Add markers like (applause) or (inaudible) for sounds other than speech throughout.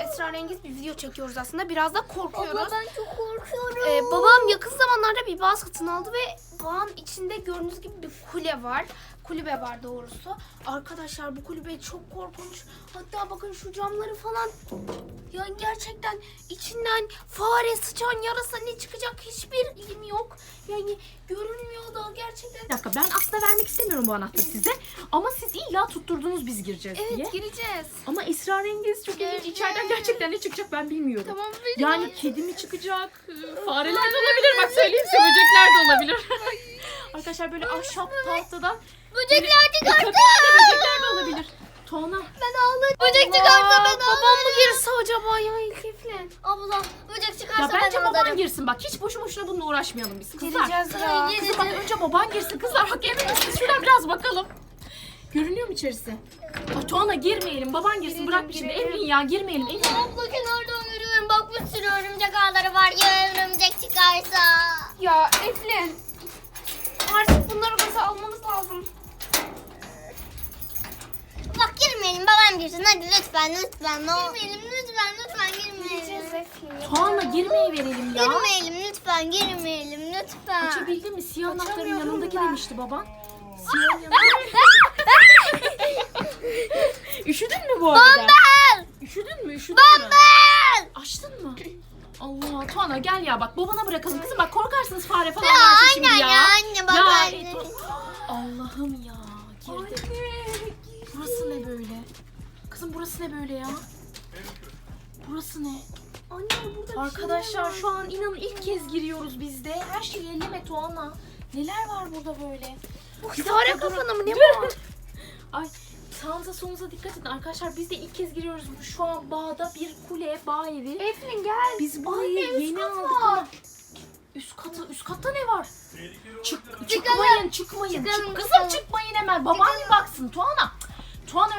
esrarengiz bir video çekiyoruz aslında. Biraz da korkuyoruz. Abla ben çok korkuyorum. Ee, babam yakın zamanlarda bir bağ satın aldı ve bağın içinde gördüğünüz gibi bir kule var. Kulübe var doğrusu. Arkadaşlar bu kulübe çok korkunç. Hatta bakın şu camları falan. Yani gerçekten içinden fare, sıçan, yarasa ne çıkacak hiçbir ilim yok. Yani görünmüyor da gerçekten. Bir dakika ben aslında vermek istemiyorum bu anahtarı size. Ama siz illa tutturdunuz biz gireceğiz diye. Evet gireceğiz. Ama esrarengiz çok ilginç. Gireceğiz. İçeriden gerçekten ne çıkacak ben bilmiyorum. Tamam verin. Yani kedi mi çıkacak? e, Fareler de olabilir. Bak söyleyeyim size böcekler de olabilir. (laughs) Arkadaşlar böyle ahşap tahtadan Böcekler köpek çıkarttı. de (laughs) böcekler de olabilir. Tuana Ben ağladım. Böcek çıkarsa ben babam ağlarım. mı girse acaba ya Elif'le? Abla böcek çıkarsa ya bence ben baban girsin bak. Hiç boşu boşuna bununla uğraşmayalım biz kızlar. Gireceğiz ya. Kızım bak önce baban girsin kızlar. Bak emin misiniz? Şuradan biraz bakalım. Görünüyor mu içerisi? Ay Tuana girmeyelim. Baban girsin. Girelim, Bırak şimdi. girelim. Evlin ya girmeyelim. Evlin. Abla kenardan görüyorum. Bak bir sürü örümcek ağları var. Ya örümcek çıkarsa. Ya Eflin. Artık bunları göze almamız lazım. Bak girmeyelim babam girsin hadi lütfen lütfen. Ne girmeyelim lütfen lütfen girmeyelim. Tuana girmeyi verelim ya. Girmeyelim lütfen girmeyelim lütfen. Açabildin mi? Siyah anahtarın yanındaki ben. demişti baban. Siyah. (laughs) Üşüdün mü bu arada? Bambel! Üşüdün mü? Üşüdün mü? Bambel! Açtın mı? Allah Tuana gel ya bak babana bırakalım kızım bak korkarsınız fare falan Ya varsa şimdi anne ya. ya anne bak Ya, anne. Allah'ım ya girdi. Burası ne böyle? Kızım burası ne böyle ya? Burası ne? Anne burada Arkadaşlar şu an inanın ilk kez giriyoruz biz de. Her şeyi elleme Tuana. Neler var burada böyle? Bir Fare dakika, durun. kafanı mı ne bu? (laughs) Ay sağınıza solunuza dikkat edin arkadaşlar. Biz de ilk kez giriyoruz. Şu an bağda bir kule, bağ evi. Eflin gel. Biz burayı Anne, üst yeni kat aldık var. ama üst katı üst katta ne var? Çık, çıkmayın, çıkmayın. Çıkalım, Çık, kızım çıkalım. çıkmayın hemen. Baban bir baksın Tuana.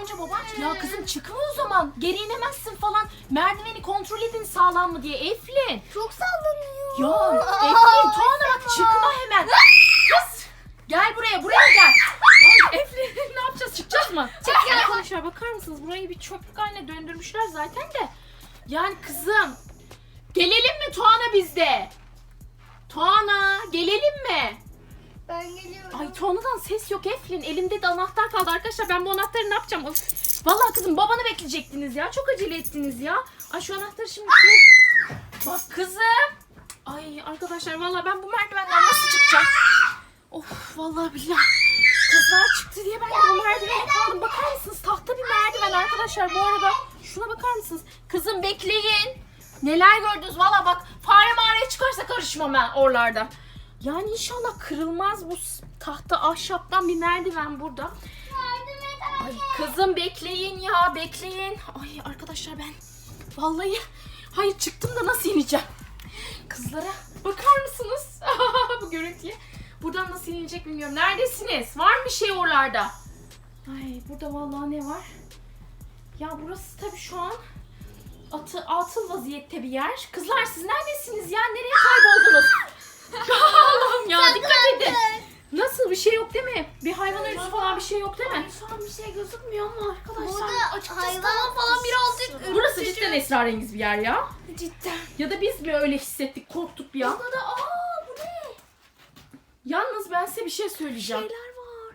Önce baban çık. Ya kızım çıkma o zaman. Geri inemezsin falan. Merdiveni kontrol edin sağlam mı diye. Eflin. Çok sallanıyor. Ya Eflin Tuana bak çıkma hemen. Kız gel buraya buraya gel. Ay Eflin (laughs) ne yapacağız çıkacağız mı? Çık Arkadaşlar bakar mısınız burayı bir çöplük haline döndürmüşler zaten de. Yani kızım gelelim mi Tuana bizde? Tuana gelelim mi? Ben geliyorum. Ay Tuana'dan ses yok Eflin. Elimde de anahtar kaldı arkadaşlar. Ben bu anahtarı ne yapacağım? Of. Vallahi kızım babanı bekleyecektiniz ya. Çok acele ettiniz ya. Ay şu anahtarı şimdi... Bak kızım. Ay arkadaşlar vallahi ben bu merdivenden nasıl çıkacağım? Of vallahi billahi. Kızlar çıktı diye ben bu merdivene kaldım. Bakar mısınız? Tahta bir merdiven arkadaşlar bu arada. Şuna bakar mısınız? Kızım bekleyin. Neler gördünüz? Valla bak fare mağaraya çıkarsa karışmam ben oralarda. Yani inşallah kırılmaz bu tahta ahşaptan bir merdiven burada. Ay kızım bekleyin ya bekleyin. Ay arkadaşlar ben vallahi hayır çıktım da nasıl ineceğim? Kızlara bakar mısınız? (laughs) bu görüntüye. Buradan nasıl inilecek bilmiyorum. Neredesiniz? Var mı bir şey oralarda? Ay burada vallahi ne var? Ya burası tabii şu an atı, atıl vaziyette bir yer. Kızlar siz neredesiniz ya? Nereye kayboldunuz? (laughs) Allah'ım ya dikkat edin. Nasıl bir şey yok değil mi? Bir hayvan ölüsü falan bir şey yok değil mi? Ay, şu an bir şey gözükmüyor ama arkadaşlar. Burada açıkçası hayvan tamam falan birazcık Burası ürkütücü. cidden esrarengiz bir yer ya. Cidden. Ya da biz mi öyle hissettik, korktuk bir an? Burada da aa bu ne? Yalnız ben size bir şey söyleyeceğim. Şeyler var.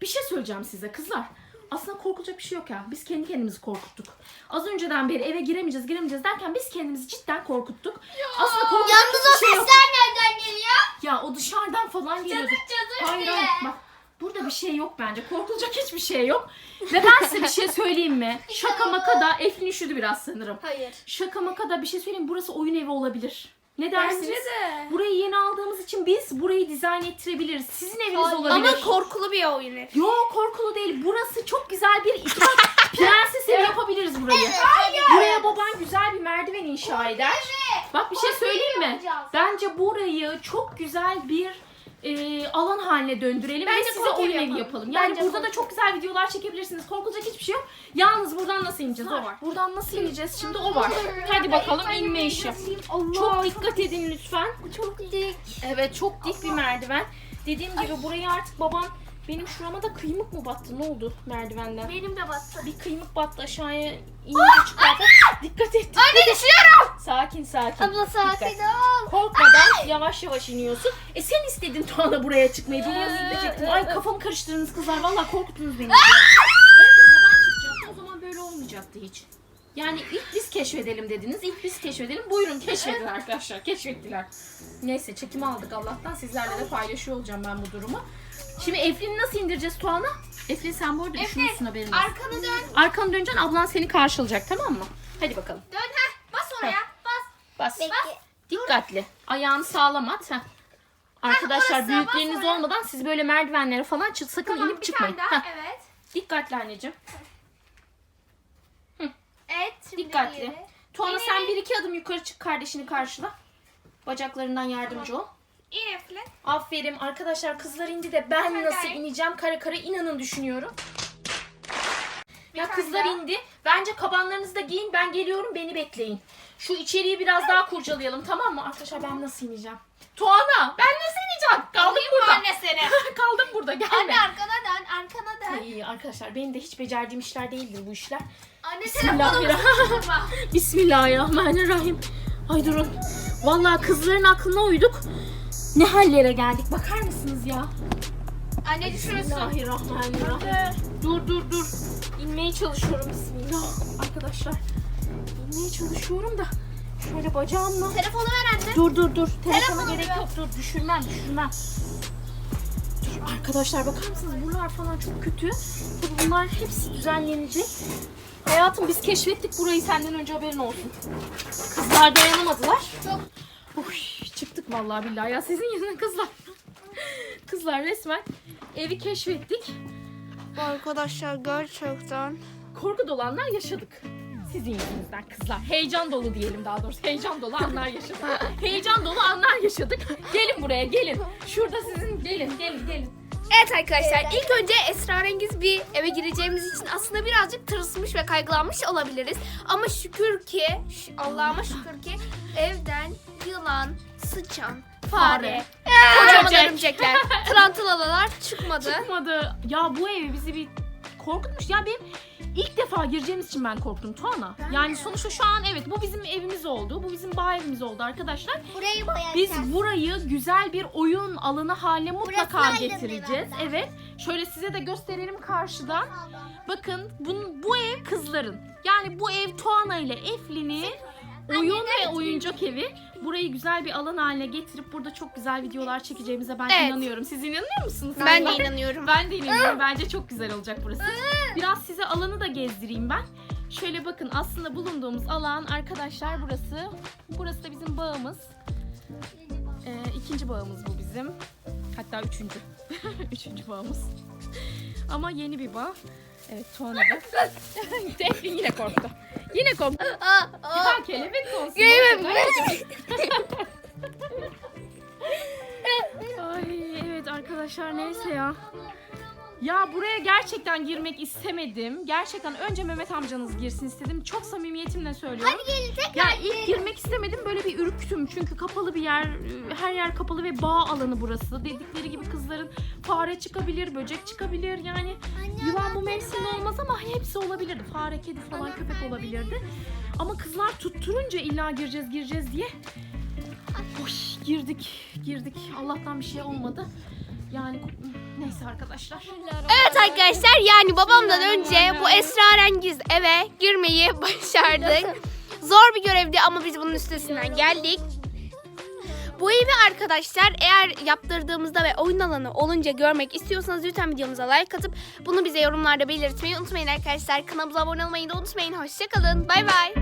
Bir şey söyleyeceğim size kızlar. Aslında korkulacak bir şey yok ya. Biz kendi kendimizi korkuttuk. Az önceden beri eve giremeyeceğiz, giremeyeceğiz derken biz kendimizi cidden korkuttuk. Aslında korkulacak Yalnız o hiçbir şey yok. sesler nereden geliyor? Ya o dışarıdan falan geliyordu. Cadır Hayır diye. hayır bak. Burada bir şey yok bence. Korkulacak hiçbir şey yok. Ve ben size bir şey söyleyeyim mi? (laughs) Şaka maka da Eflin üşüdü biraz sanırım. Hayır. Şaka maka da bir şey söyleyeyim? Burası oyun evi olabilir. Ne dersiniz? Bence de. Burayı yeni aldığımız için biz burayı dizayn ettirebiliriz. Sizin eviniz Hayır. olabilir. Ama korkulu bir oyun ev. Yo korkulu değil. Burası çok güzel bir iki (laughs) prenses evi yapabiliriz burayı. Evet, hayır. Buraya baban güzel bir merdiven inşa eder. Bak bir şey söyleyeyim mi? yapacağız. Bence burayı çok güzel bir e, alan haline döndürelim Bence ve size korku oyun evi evi yapalım. yapalım. Yani Bence burada korku. da çok güzel videolar çekebilirsiniz. Korkulacak hiçbir şey yok. Yalnız buradan nasıl ineceğiz o var. Buradan nasıl ineceğiz şimdi o var. Hadi bakalım inme işi. Allah. Çok dikkat edin lütfen. Çok dik. Evet çok dik bir merdiven. Dediğim gibi burayı artık babam Benim şurama da kıymık mı battı? Ne oldu merdivenden? Benim de battı. Bir kıymık battı aşağıya (laughs) inince çıkardı. Dikkat et. Anne et. Sakin sakin. Abla sakin Dikkat. ol. Korkmadan yavaş yavaş iniyorsun. E sen istedin Tuana buraya çıkmayı. Bunu nasıl gidecektim? Ay kafamı karıştırdınız kızlar. Vallahi korkuttunuz beni. Önce baban çıkacaktı. O zaman böyle olmayacaktı hiç. Yani ilk biz keşfedelim dediniz. İlk biz keşfedelim. Buyurun keşfedin arkadaşlar. Keşfettiler. Neyse çekimi aldık Allah'tan. Sizlerle de paylaşıyor olacağım ben bu durumu. Şimdi Eflin'i nasıl indireceğiz Tuana? Eflin sen bu arada düşünmüşsün haberin olsun. Arkanı dön. Arkanı döneceksin ablan seni karşılayacak tamam mı? Hadi bakalım. Dön heh. Bas oraya. Bas. Bekle. Dikkatli. Ayağını sağlam at. Heh. Arkadaşlar orası, büyükleriniz bas olmadan siz böyle merdivenlere falan çık sakın Tamam inip çıkmayın. daha. Heh. Evet. Dikkatli anneciğim. Evet. Şimdi Dikkatli. diğeri. Tuana sen bir iki adım yukarı çık kardeşini karşıla. Bacaklarından yardımcı ol. İn Eflin. Aferin arkadaşlar kızlar indi de ben Hadi. nasıl ineceğim kara kara inanın düşünüyorum. Ya kızlar indi. Bence kabanlarınızı da giyin ben geliyorum beni bekleyin. Şu içeriği biraz daha kurcalayalım tamam mı? Arkadaşlar ben nasıl ineceğim? Tuana ben nasıl ineceğim? Kaldım Alayım burada. anne seni? (laughs) Kaldım burada gelme. Anne arkana dön. Arkana dön. Ay arkadaşlar benim de hiç becerdiğim işler değildir bu işler. Anne Bismillahirrahmanirrahim. telefonumu sıkıştırma. (laughs) Bismillahirrahmanirrahim. Ay durun. Vallahi kızların aklına uyduk. Ne hallere geldik bakar mısınız ya? Anne düşürürsün. Bismillahirrahmanirrahim. Dur dur dur. İnmeye çalışıyorum bismillah. Arkadaşlar inmeye çalışıyorum da şöyle bacağımla. Telefonu ver anne. Dur dur dur. Telefona Telefonu gerek ver. yok. Dur düşürmem düşürmem. Dur arkadaşlar bakar mısınız? Buralar falan çok kötü. Tabii bunlar hepsi düzenlenecek. Hayatım biz keşfettik burayı senden önce haberin olsun. Kızlar dayanamadılar. Çok. Uy, çıktık vallahi billahi ya sizin yüzünden kızlar. (laughs) kızlar resmen evi keşfettik. Arkadaşlar gerçekten. Korku dolu anlar yaşadık. Sizin yüzünüzden kızlar. Heyecan dolu diyelim daha doğrusu. Heyecan dolu anlar yaşadık. Heyecan dolu anlar yaşadık. Gelin buraya gelin. Şurada sizin gelin gelin gelin. Evet arkadaşlar ilk önce esrarengiz bir eve gireceğimiz için aslında birazcık tırsmış ve kaygılanmış olabiliriz. Ama şükür ki Allah'ıma şükür ki evden yılan, sıçan, fare, kocaman Örümcek. örümcekler, (laughs) tarantulalar çıkmadı. Çıkmadı. Ya bu ev bizi bir korkutmuş. Ya benim ilk defa gireceğimiz için ben korktum Tuana. Yani sonuçta şu an evet bu bizim evimiz oldu. Bu bizim bağ evimiz oldu arkadaşlar. Burayı boyayacağız. Biz burayı güzel bir oyun alanı haline mutlaka Burası getireceğiz. Evet. Şöyle size de gösterelim karşıdan. Bakın bun, bu ev kızların. Yani bu ev Tuana ile Eflin'in oyun ve oyuncak evi. Burayı güzel bir alan haline getirip burada çok güzel videolar çekeceğimize ben Evet. inanıyorum. Siz inanıyor musunuz? Ben de inanıyorum. Ben de inanıyorum. Bence çok güzel olacak burası. Biraz size alanı da gezdireyim ben. Şöyle bakın aslında bulunduğumuz alan arkadaşlar burası. Burası da bizim bağımız. Ee, ikinci bağımız bu bizim. Hatta üçüncü. (laughs) üçüncü bağımız. Ama yeni bir bağ. Evet Tuana da. (laughs) Yine korktu. Yine korktu. (laughs) Aa. Ya kelebek olsun. Gelin. Ay evet arkadaşlar neyse ya. Ya buraya gerçekten girmek istemedim. Gerçekten önce Mehmet amcanız girsin istedim. Çok samimiyetimle söylüyorum. Hadi gelin tekrar Ya ilk girmek istemedim böyle bir ürktüm çünkü kapalı bir yer, her yer kapalı ve bağ alanı burası. Dedikleri gibi kızların fare çıkabilir, böcek çıkabilir yani yılan bu mevsimde olmaz ama hepsi olabilirdi. Fare, kedi falan köpek olabilirdi. Ama kızlar tutturunca illa gireceğiz gireceğiz diye. Oy, girdik girdik Allah'tan bir şey olmadı. Yani neyse arkadaşlar. Evet arkadaşlar yani babamdan önce bu esrarengiz eve girmeyi başardık. Zor bir görevdi ama biz bunun üstesinden geldik. Bu evi arkadaşlar eğer yaptırdığımızda ve oyun alanı olunca görmek istiyorsanız lütfen videomuza like atıp bunu bize yorumlarda belirtmeyi unutmayın arkadaşlar. Kanalımıza abone olmayı da unutmayın. Hoşçakalın. Bay bay.